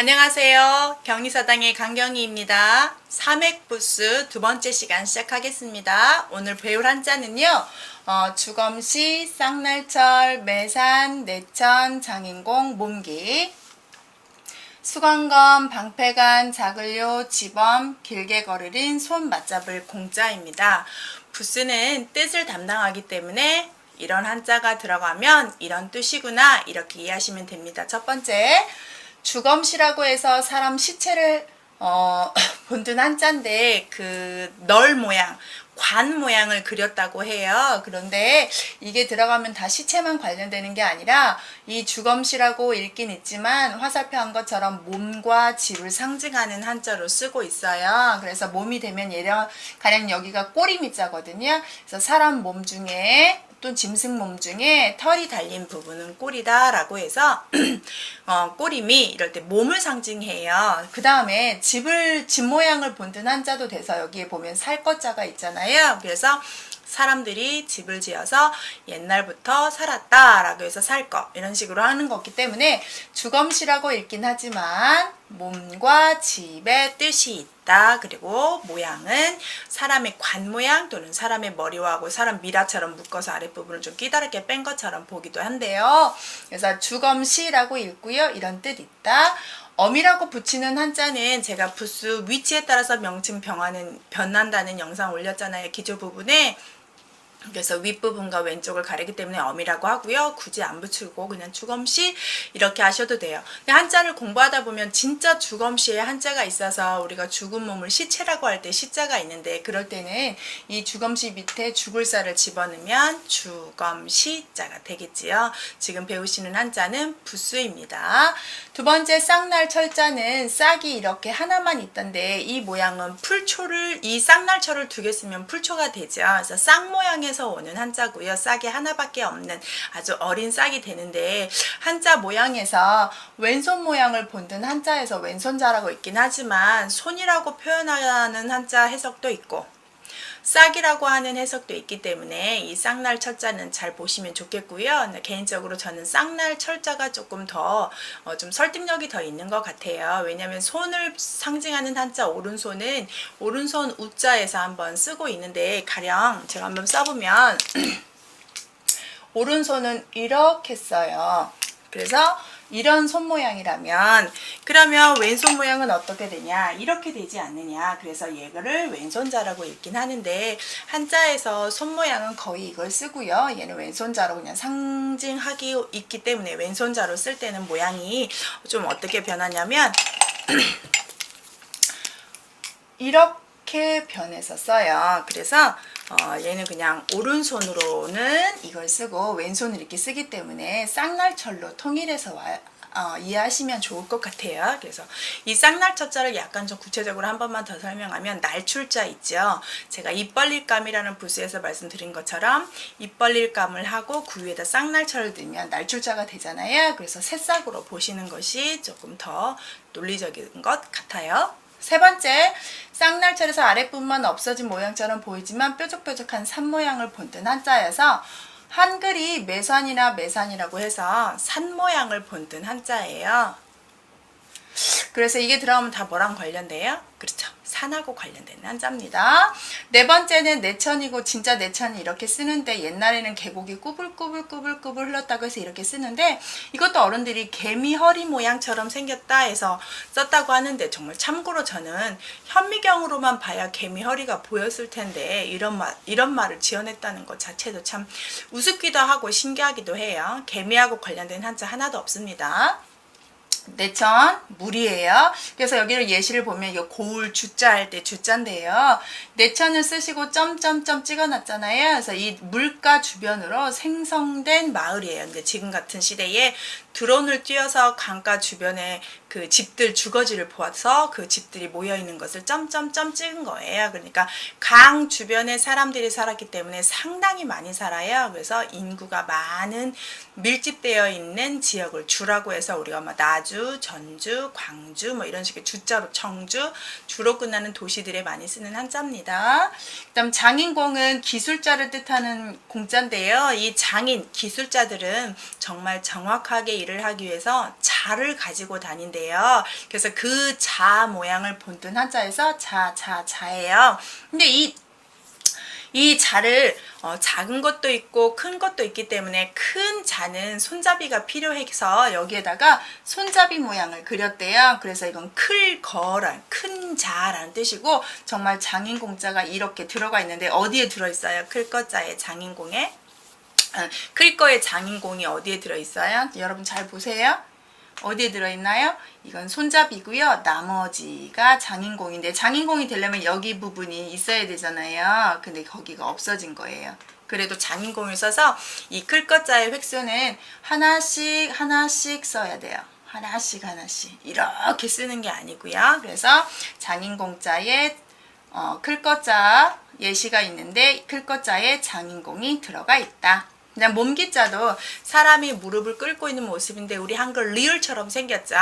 안녕하세요. 경리사당의 강경희입니다. 삼액부스 두 번째 시간 시작하겠습니다. 오늘 배울 한자는요. 어, 주검시, 쌍날철, 매산, 내천, 장인공, 몸기 수건검, 방패간, 자글요, 지범, 길게 거르린 손 맞잡을 공자입니다. 부스는 뜻을 담당하기 때문에 이런 한자가 들어가면 이런 뜻이구나 이렇게 이해하시면 됩니다. 첫 번째 주검시라고 해서 사람 시체를 어, 본든 한자인데 그 널 모양 관 모양을 그렸다고 해요. 그런데 이게 들어가면 다 시체만 관련되는 게 아니라 이 주검시라고 읽긴 있지만 화살표 한 것처럼 몸과 질을 상징하는 한자로 쓰고 있어요. 그래서 몸이 되면 예령 가령 여기가 꼬리미자거든요. 그래서 사람 몸 중에 또 짐승 몸 중에 털이 달린 부분은 꼬리다 라고 해서 어, 꼬리미 이럴 때 몸을 상징해요. 그 다음에 집을 집 모양을 본든 한자도 돼서 여기에 보면 살것자가 있잖아요. 그래서 사람들이 집을 지어서 옛날부터 살았다라고 해서 살 거 이런 식으로 하는 거기 때문에 주검시라고 읽긴 하지만 몸과 집의 뜻이 있다. 그리고 모양은 사람의 관 모양 또는 사람의 머리하고 사람 미라처럼 묶어서 아랫부분을 좀 끼다랗게 뺀 것처럼 보기도 한데요. 그래서 주검시라고 읽고요. 이런 뜻 있다. 엄이라고 붙이는 한자는 제가 부스 위치에 따라서 명칭 병하는 변한다는 영상 올렸잖아요. 기조 부분에 그래서 윗부분과 왼쪽을 가리기 때문에 엄이라고 하고요. 굳이 안 붙이고 그냥 주검시 이렇게 하셔도 돼요. 한자를 공부하다 보면 진짜 주검시에 한자가 있어서 우리가 죽은 몸을 시체라고 할 때 시자가 있는데 그럴 때는 이 주검시 밑에 죽을자를 집어넣으면 주검시자가 되겠지요. 지금 배우시는 한자는 부수입니다. 두 번째 쌍날 철자는 싹이 이렇게 하나만 있던데 이 모양은 풀초를 이 쌍날 철을 두 개 쓰면 풀초가 되죠. 그래서 쌍 모양의 에서 오는 한자고요. 싹이 하나밖에 없는 아주 어린 싹이 되는데 한자 모양에서 왼손 모양을 본든 한자에서 왼손자라고 있긴 하지만 손이라고 표현하는 한자 해석도 있고 싹이라고 하는 해석도 있기 때문에 이 쌍날 철자는 잘 보시면 좋겠고요. 개인적으로 저는 쌍날 철자가 조금 더 어, 좀 설득력이 더 있는 것 같아요. 왜냐하면 손을 상징하는 한자 오른손은 오른손 우자에서 한번 쓰고 있는데 가령 제가 한번 써보면 오른손은 이렇게 써요. 그래서 이런 손 모양이라면 그러면 왼손 모양은 어떻게 되냐? 이렇게 되지 않느냐? 그래서 얘를 왼손자라고 읽긴 하는데 한자에서 손 모양은 거의 이걸 쓰고요. 얘는 왼손자로 그냥 상징하기 있기 때문에 왼손자로 쓸 때는 모양이 좀 어떻게 변하냐면 이렇게 변해서 써요. 그래서 어, 얘는 그냥 오른손으로는 이걸 쓰고 왼손을 이렇게 쓰기 때문에 쌍날철로 통일해서 와, 어, 이해하시면 좋을 것 같아요. 그래서 이 쌍날철자를 약간 좀 구체적으로 한 번만 더 설명하면 날출자 있죠. 제가 입벌릴감이라는 부스에서 말씀드린 것처럼 입벌릴감을 하고 그 위에다 쌍날철을 넣으면 날출자가 되잖아요. 그래서 새싹으로 보시는 것이 조금 더 논리적인 것 같아요. 세 번째, 쌍날철에서 아랫부분만 없어진 모양처럼 보이지만 뾰족뾰족한 산 모양을 본뜬 한자여서 한글이 매산이나 매산이라고 해서 산 모양을 본뜬 한자예요. 그래서 이게 들어가면 다 뭐랑 관련돼요? 그렇죠. 산하고 관련된 한자입니다. 네 번째는 내천이고 진짜 내천이 이렇게 쓰는데 옛날에는 계곡이 꾸불꾸불꾸불꾸불 흘렀다고 해서 이렇게 쓰는데 이것도 어른들이 개미 허리 모양처럼 생겼다 해서 썼다고 하는데 정말 참고로 저는 현미경으로만 봐야 개미 허리가 보였을 텐데 이런 말 이런 말을 지어냈다는 것 자체도 참 우습기도 하고 신기하기도 해요. 개미하고 관련된 한자 하나도 없습니다. 내천 물이에요. 그래서 여기를 예시를 보면 이 고울 주자 할 때 주자인데요. 내천을 쓰시고 점점점 찍어놨잖아요. 그래서 이 물가 주변으로 생성된 마을이에요. 근데 지금 같은 시대에 드론을 띄어서 강가 주변에 그 집들 주거지를 보아서 그 집들이 모여 있는 것을 점점점 찍은 거예요. 그러니까 강 주변에 사람들이 살았기 때문에 상당히 많이 살아요. 그래서 인구가 많은 밀집되어 있는 지역을 주라고 해서 우리가 뭐 나주, 전주, 광주 뭐 이런 식의 주자로 청주 주로 끝나는 도시들에 많이 쓰는 한자입니다. 그다음 장인공은 기술자를 뜻하는 공자인데요. 이 장인 기술자들은 정말 정확하게 일을 하기 위해서 자를 가지고 다닌 대요. 그래서 그 자 모양을 본뜬 한자에서 자, 자, 자예요. 근데 이 이 자를 어, 작은 것도 있고 큰 것도 있기 때문에 큰 자는 손잡이가 필요해서 여기에다가 손잡이 모양을 그렸대요. 그래서 이건 클 거란 큰 자라는 뜻이고 정말 장인공자가 이렇게 들어가 있는데 어디에 들어있어요? 클 거자의 장인공에 아, 클 거의 장인공이 어디에 들어있어요? 여러분 잘 보세요. 어디에 들어있나요? 이건 손잡이고요. 나머지가 장인공인데 장인공이 되려면 여기 부분이 있어야 되잖아요. 근데 거기가 없어진 거예요. 그래도 장인공을 써서 이 클 것자의 획수는 하나씩 하나씩 써야 돼요. 하나씩 하나씩 이렇게 쓰는 게 아니고요. 그래서 장인공자의 어, 클 것자 예시가 있는데 클 것자에 장인공이 들어가 있다. 그냥 몸기자도 사람이 무릎을 꿇고 있는 모습인데 우리 한글 리을처럼 생겼죠.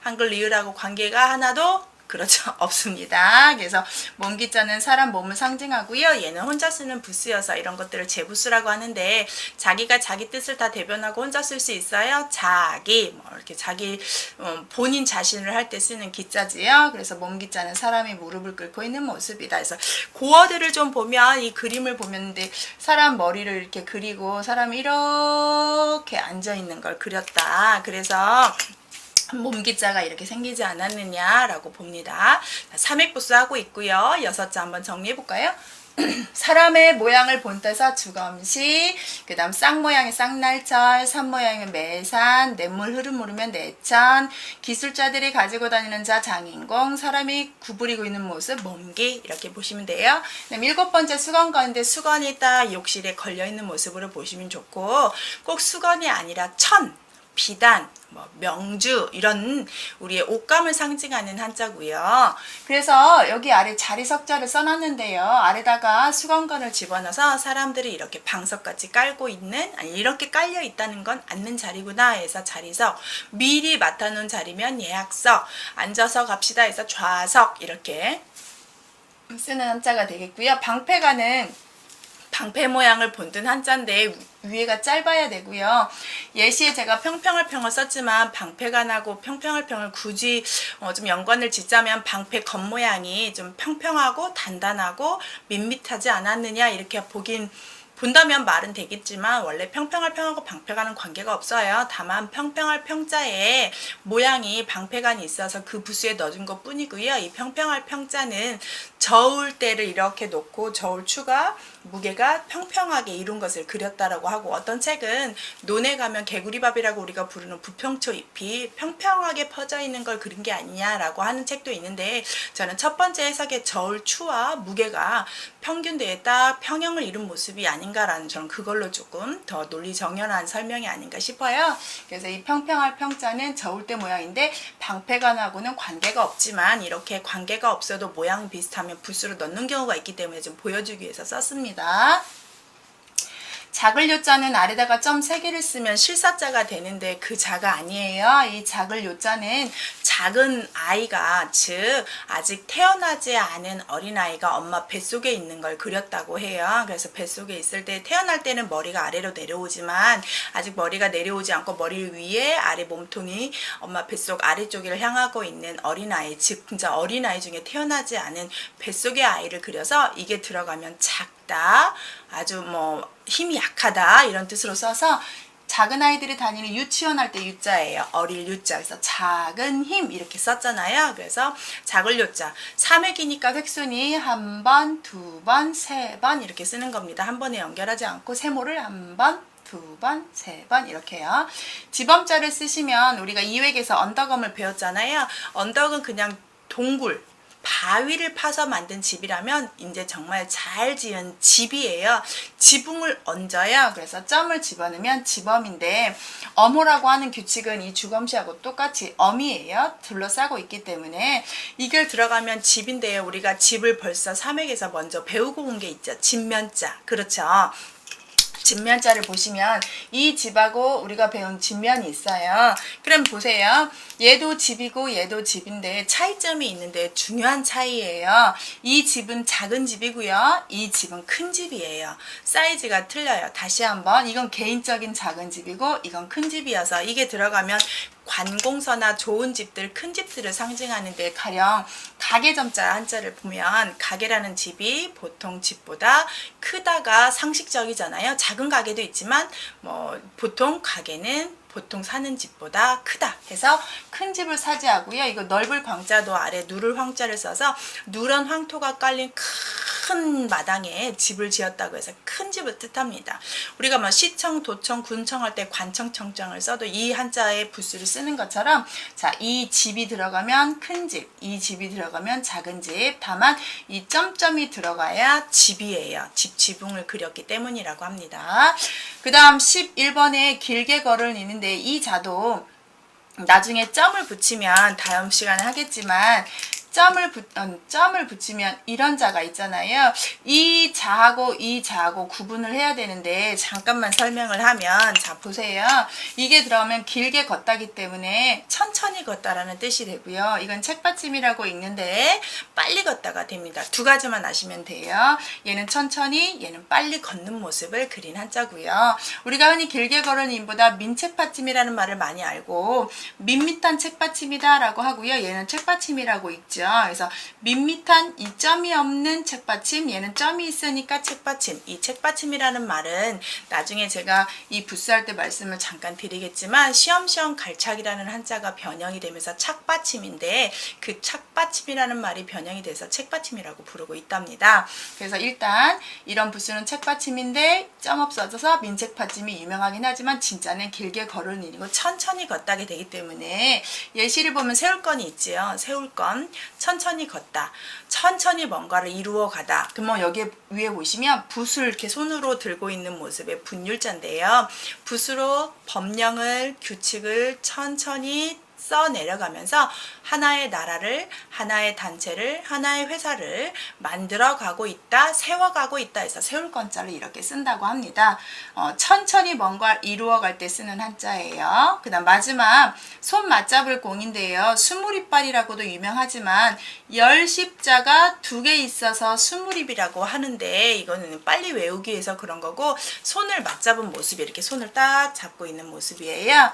한글 리을하고 관계가 하나도 그렇죠 없습니다. 그래서 몸기자는 사람 몸을 상징하고요. 얘는 혼자 쓰는 부스여서 이런 것들을 제부스라고 하는데 자기가 자기 뜻을 다 대변하고 혼자 쓸 수 있어요. 자기 뭐 이렇게 자기 어, 본인 자신을 할 때 쓰는 기자지요. 그래서 몸기자는 사람이 무릎을 꿇고 있는 모습이다. 그래서 고어들을 좀 보면 이 그림을 보면데 사람 머리를 이렇게 그리고 사람이 이렇게 앉아 있는 걸 그렸다. 그래서 몸기자가 이렇게 생기지 않았느냐라고 봅니다. 자, 삼획부수 하고 있고요. 여섯 자 한번 정리해 볼까요? 사람의 모양을 본때서 주검시, 그 다음 쌍 모양의 쌍날철, 산 모양의 매산, 냇물 흐름 모르면 내천, 기술자들이 가지고 다니는 자 장인공, 사람이 구부리고 있는 모습 몸기 이렇게 보시면 돼요. 그다음 일곱 번째 수건건인데 수건이 딱 욕실에 걸려 있는 모습으로 보시면 좋고 꼭 수건이 아니라 천 비단, 뭐 명주 이런 우리의 옷감을 상징하는 한자고요. 그래서 여기 아래 자리석자를 써놨는데요. 아래다가 수건건을 집어넣어서 사람들이 이렇게 방석같이 깔고 있는 아니 이렇게 깔려 있다는 건 앉는 자리구나 해서 자리석 미리 맡아놓은 자리면 예약석 앉아서 갑시다 해서 좌석 이렇게 쓰는 한자가 되겠고요. 방패가는 방패 모양을 본뜬 한자인데 위에가 짧아야 되고요. 예시에 제가 평평할 평을 썼지만 방패가 나고 평평할 평을 굳이 어, 좀 연관을 짓자면 방패 겉모양이 좀 평평하고 단단하고 밋밋하지 않았느냐 이렇게 보긴 본다면 말은 되겠지만 원래 평평할 평하고 방패가는 관계가 없어요. 다만 평평할 평자에 모양이 방패간이 있어서 그 부수에 넣어준 것 뿐이고요. 이 평평할 평자는 저울 때를 이렇게 놓고 저울 추가 무게가 평평하게 이룬 것을 그렸다라고 하고 어떤 책은 논에 가면 개구리밥이라고 우리가 부르는 부평초 잎이 평평하게 퍼져 있는 걸 그린 게 아니냐라고 하는 책도 있는데 저는 첫 번째 해석의 저울 추와 무게가 평균대에 딱 평형을 이룬 모습이 아닌가라는 저는 그걸로 조금 더 논리 정연한 설명이 아닌가 싶어요. 그래서 이 평평할 평자는 저울대 모양인데 방패간하고는 관계가 없지만 이렇게 관계가 없어도 모양 비슷 하면 붓으로 넣는 경우가 있기 때문에 좀 보여주기 위해서 썼습니다. 작을 요자는 아래다가 점 3개를 쓰면 실사자가 되는데 그 자가 아니에요. 이 작을 요자는 작은 아이가 즉 아직 태어나지 않은 어린아이가 엄마 뱃속에 있는 걸 그렸다고 해요. 그래서 뱃속에 있을 때 태어날 때는 머리가 아래로 내려오지만 아직 머리가 내려오지 않고 머리 위에 아래 몸통이 엄마 뱃속 아래쪽을 향하고 있는 어린아이 즉 진짜 어린아이 중에 태어나지 않은 뱃속의 아이를 그려서 이게 들어가면 작 다 아주 뭐 힘이 약하다 이런 뜻으로 써서 작은 아이들이 다니는 유치원 할 때 유자예요. 어릴 유자. 그래서 작은 힘 이렇게 썼잖아요. 그래서 작을 요자. 3회기니까 획순이 한 번, 두 번, 세 번 이렇게 쓰는 겁니다. 한 번에 연결하지 않고 세모를 한 번, 두 번, 세 번 이렇게요. 지범자를 쓰시면 우리가 이획에서 언덕음을 배웠잖아요. 언덕은 그냥 동굴 바위를 파서 만든 집이라면 이제 정말 잘 지은 집이에요. 지붕을 얹어요. 그래서 점을 집어넣으면 지범인데 어모라고 하는 규칙은 이 주검시하고 똑같이 엄이에요. 둘러싸고 있기 때문에 이걸 들어가면 집인데요. 우리가 집을 벌써 삼획에서 먼저 배우고 온 게 있죠. 집면자. 그렇죠. 진면자를 보시면 이 집하고 우리가 배운 진면이 있어요. 그럼 보세요. 얘도 집이고 얘도 집인데 차이점이 있는데 중요한 차이예요. 이 집은 작은 집이고요. 이 집은 큰 집이에요. 사이즈가 틀려요. 다시 한번 이건 개인적인 작은 집이고 이건 큰 집이어서 이게 들어가면 관공서나 좋은 집들, 큰 집들을 상징하는데 가령 가게점자 한자를 보면 가게라는 집이 보통 집보다 크다가 상식적이잖아요. 작은 가게도 있지만 뭐 보통 가게는 보통 사는 집보다 크다 해서 큰 집을 사지하고요. 이거 넓을 광자도 아래 누를 황자를 써서 누런 황토가 깔린 큰 마당에 집을 지었다고 해서 큰 집을 뜻합니다. 우리가 뭐 시청, 도청, 군청 할 때 관청, 청청을 써도 이 한자의 부수를 쓰는 것처럼 자, 이 집이 들어가면 큰 집, 이 집이 들어가면 작은 집. 다만 이 점점이 들어가야 집이에요. 집 지붕을 그렸기 때문이라고 합니다. 그 다음 11번에 길게 걸을 있는데 이 자도 나중에 점을 붙이면 다음 시간에 하겠지만 점을 붙 어, 점을 붙이면 이런 자가 있잖아요. 이 자하고 이 자하고 구분을 해야 되는데 잠깐만 설명을 하면 자 보세요. 이게 들어가면 길게 걷다기 때문에 천천히 걷다라는 뜻이 되고요. 이건 책받침이라고 읽는데 빨리 걷다가 됩니다. 두 가지만 아시면 돼요. 얘는 천천히, 얘는 빨리 걷는 모습을 그린 한자고요. 우리가 흔히 길게 걸은 인보다 민책받침이라는 말을 많이 알고 밋밋한 책받침이다 라고 하고요. 얘는 책받침이라고 읽죠. 그래서 밋밋한 이 점이 없는 책받침, 얘는 점이 있으니까 책받침. 이 책받침이라는 말은 나중에 제가 이 부스할 때 말씀을 잠깐 드리겠지만 시험시험 갈착이라는 한자가 변형이 되면서 착받침인데 그 착받침이라는 말이 변형이 돼서 책받침이라고 부르고 있답니다. 그래서 일단 이런 부스는 책받침인데 점 없어져서 민책받침이 유명하긴 하지만 진짜는 길게 걸을 일이고 천천히 걷다게 되기 때문에 예시를 보면 세울 건이 있지요. 세울 건 천천히 걷다. 천천히 뭔가를 이루어 가다. 그러면 여기 위에 보시면 붓을 이렇게 손으로 들고 있는 모습의 분율자인데요. 붓으로 법령을 규칙을 천천히 써 내려가면서 하나의 나라를 하나의 단체를 하나의 회사를 만들어 가고 있다 세워 가고 있다 해서 세울 건자를 이렇게 쓴다고 합니다. 어, 천천히 뭔가 이루어 갈 때 쓰는 한자예요. 그 다음 마지막 손 맞잡을 공인데요. 스물이빨이라고도 유명하지만 열 십자가 두 개 있어서 스물입이라고 하는데 이거는 빨리 외우기 위해서 그런 거고 손을 맞잡은 모습이 이렇게 손을 딱 잡고 있는 모습이에요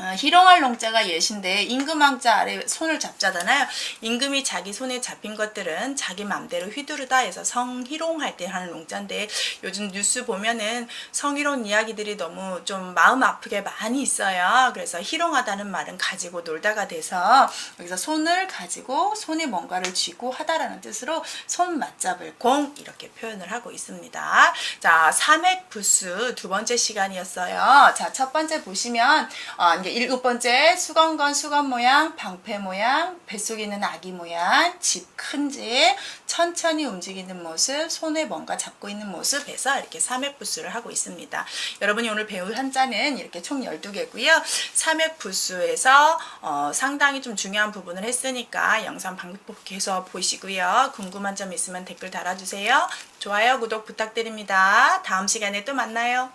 어, 희롱할 농자가 예신데 임금왕자 아래 손을 잡자잖아요. 임금이 자기 손에 잡힌 것들은 자기 맘대로 휘두르다 해서 성희롱할 때 하는 농자인데 요즘 뉴스 보면은 성희롱 이야기들이 너무 좀 마음 아프게 많이 있어요. 그래서 희롱하다는 말은 가지고 놀다가 돼서 여기서 손을 가지고 손에 뭔가를 쥐고 하다라는 뜻으로 손 맞잡을 공 이렇게 표현을 하고 있습니다. 자, 삼획부수 두 번째 시간이었어요. 자, 첫 번째 보시면 어, 이제 일곱 번째 수건건 수건 모양, 방패 모양, 뱃속에 있는 아기 모양, 집 큰 집, 천천히 움직이는 모습, 손에 뭔가 잡고 있는 모습에서 이렇게 삼획부수를 하고 있습니다. 여러분이 오늘 배울 한자는 이렇게 총 12개고요. 삼획부수에서 어, 상당히 좀 중요한 부분을 했으니까 영상 반복해서 보시고요. 궁금한 점 있으면 댓글 달아주세요. 좋아요, 구독 부탁드립니다. 다음 시간에 또 만나요.